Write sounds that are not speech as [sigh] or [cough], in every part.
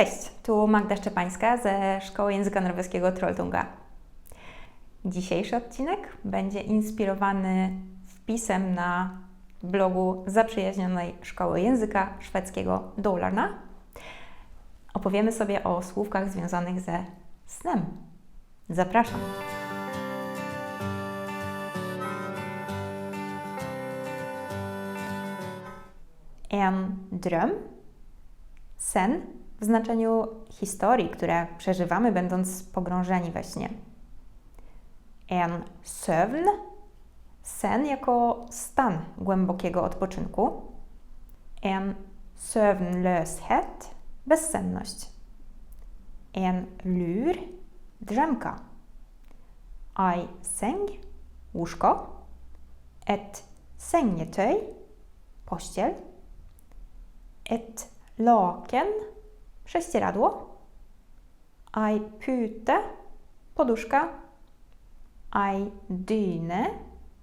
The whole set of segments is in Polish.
Cześć, tu Magda Szczepańska ze Szkoły Języka Norweskiego Trolltunga. Dzisiejszy odcinek będzie inspirowany wpisem na blogu zaprzyjaźnionej Szkoły Języka Szwedzkiego Dolarna. Opowiemy sobie o słówkach związanych ze snem. Zapraszam. En dröm sen w znaczeniu historii, które przeżywamy, będąc pogrążeni we śnie. En söwn, sen jako stan głębokiego odpoczynku. En söwnlöshet, bezsenność. En lur, drzemka. Aj säng, łóżko. Et sengetøy, pościel. Et laken, prześcieradło, aj pute, poduszka, aj dyne,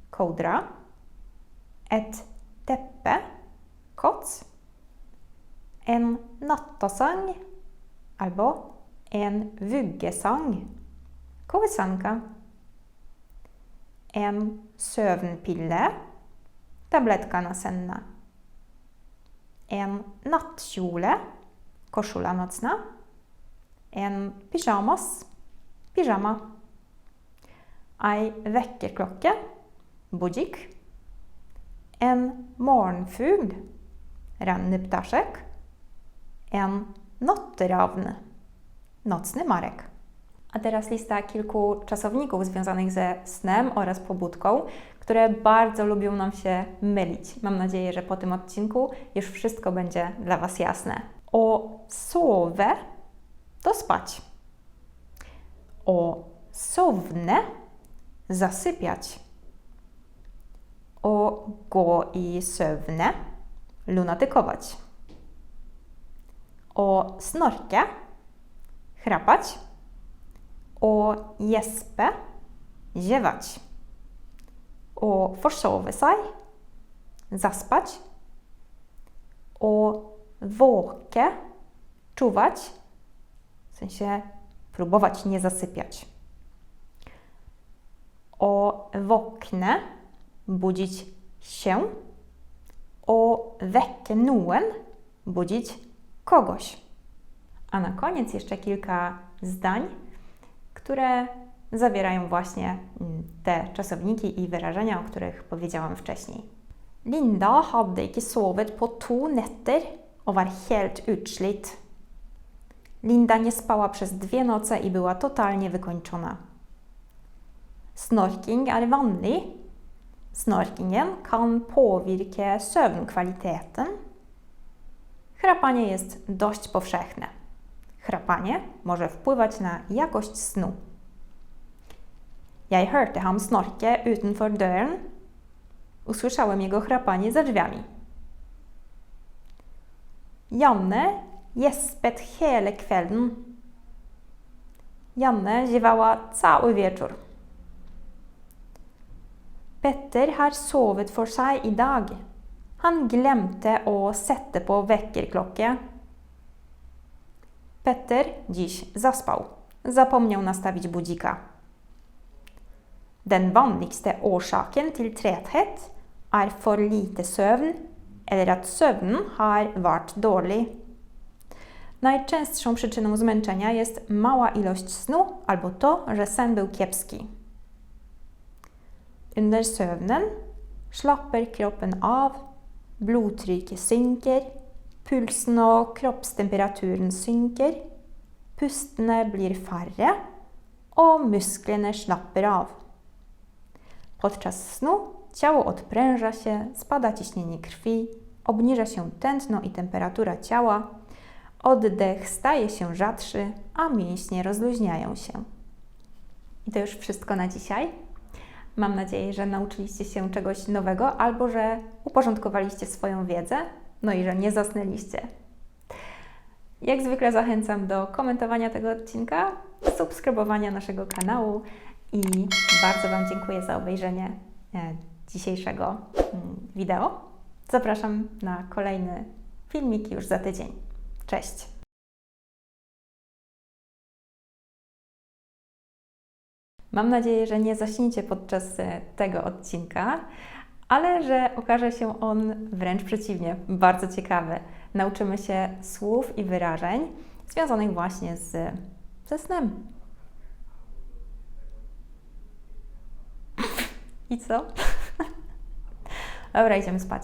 kołdra, et teppe, koc, en nattasang albo en vuggesang, kołysanka, en søvnpille, tabletka nasenna en nattkjole, koszula nocna, en pyjamas, piżama, ei vekkerklokke, budzik, en morgenfugl, ranny ptaszek, en notteravn, nocny marek. A teraz lista kilku czasowników związanych ze snem oraz pobudką, które bardzo lubią nam się mylić. Mam nadzieję, że po tym odcinku już wszystko będzie dla Was jasne. O sove to spać. O sowne zasypiać. O gå i sövne lunatykować. O snorke chrapać. O gjespe ziewać å forsove seg, zaspać, o våke, czuwać, w sensie próbować nie zasypiać. O wokne, budzić się. O wekke noen, budzić kogoś. A na koniec jeszcze kilka zdań, które zawierają właśnie mm, te czasowniki i wyrażenia, o których powiedziałam wcześniej. Linda hade ikke sovet på to netter og var helt utslitt. Linda nie spała przez dwie noce i była totalnie wykończona. Snorking er vanlig. Snorkingen kan påvirke søvnkvaliteten. Chrapanie jest dość powszechne. Chrapanie może wpływać na jakość snu. Jeg hørte ham snorke utenfor døren. Usłyszałem jego chrapanie za drzwiami. Janne gjespet hele kvelden. Janne ziewała cały wieczór. Petter har sovet for seg i dag. Han glemte å sette på vekkerklokke. Petter dziś zaspał. Zapomniał nastawić budzika. Den vanligste årsaken til trethet er for lite søvn eller at søvnen har vart dårlig. Najczęstszą przyczyną zmęczenia jest mała ilość snu albo to, że sen był kiepski. Under søvnen slapper kroppen av, blodtrykket synker, pulsen og kroppstemperaturen synker, pustene blir færre, og musklene slapper av. Podczas snu ciało odpręża się, spada ciśnienie krwi, obniża się tętno i temperatura ciała, oddech staje się rzadszy, a mięśnie rozluźniają się. I to już wszystko na dzisiaj. Mam nadzieję, że nauczyliście się czegoś nowego albo że uporządkowaliście swoją wiedzę, no i że nie zasnęliście. Jak zwykle zachęcam do komentowania tego odcinka, subskrybowania naszego kanału i bardzo Wam dziękuję za obejrzenie e, dzisiejszego mm, wideo. Zapraszam na kolejny filmik już za tydzień. Cześć! Mam nadzieję, że nie zaśnicie podczas e, tego odcinka, ale że okaże się on wręcz przeciwnie, bardzo ciekawy. Nauczymy się słów i wyrażeń związanych właśnie z, ze snem. [laughs] I co? [laughs] Dobra, idziemy spać.